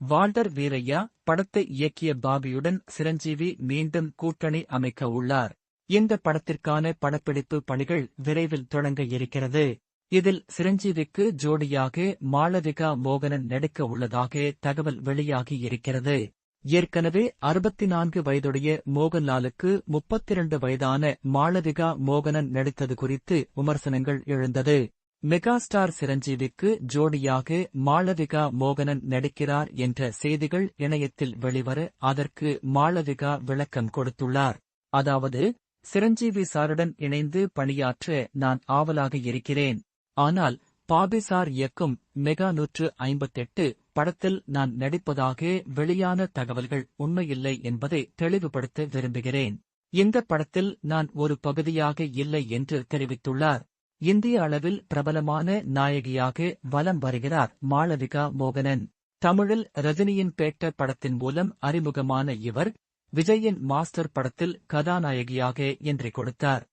Walter Veeraiya படத்தை இயக்கிய பாபியுடன் சிரஞ்சீவி மீண்டும் கூட்டணி அமைக்க உள்ளார். இந்த படத்திற்கான படப்பிடிப்பு பணிகள் விரைவில் தொடங்க இருக்கிறது. இதில் சிரஞ்சீவிக்கு ஜோடியாக மாளவிகா மோகனன் நடிக்க உள்ளதாக தகவல் வெளியாகி இருக்கிறது. ஏற்கனவே அறுபத்தி நான்கு வயதுடைய மோகன்லாலுக்கு முப்பத்திரண்டு வயதான மாளவிகா மோகனன் நடித்தது குறித்து விமர்சனங்கள் எழுந்தது. மெகா ஸ்டார் சிரஞ்சீவிக்கு ஜோடியாக மாளவிகா மோகனன் நடிக்கிறார் என்ற செய்திகள் இணையத்தில் வெளிவர அதற்கு மாளவிகா விளக்கம் கொடுத்துள்ளார். அதாவது சிரஞ்சீவி சாருடன் இணைந்து பணியாற்ற நான் ஆவலாக இருக்கிறேன். ஆனால் பாபி சார் இயக்கும் மெகா நூற்று ஐம்பத்தெட்டு படத்தில் நான் நடிப்பதாக வெளியான தகவல்கள் உண்மையில்லை என்பதை தெளிவுபடுத்த விரும்புகிறேன். இந்த படத்தில் நான் ஒரு பகுதியாக இல்லை என்று தெரிவித்துள்ளார். இந்திய அளவில் பிரபலமான நாயகியாக வலம் வருகிறார் மாளவிகா மோகனன். தமிழில் ரஜினியின் பேட்ட படத்தின் மூலம் அறிமுகமான இவர் விஜயின் மாஸ்டர் படத்தில் கதாநாயகியாக என்று கொடுத்தார்.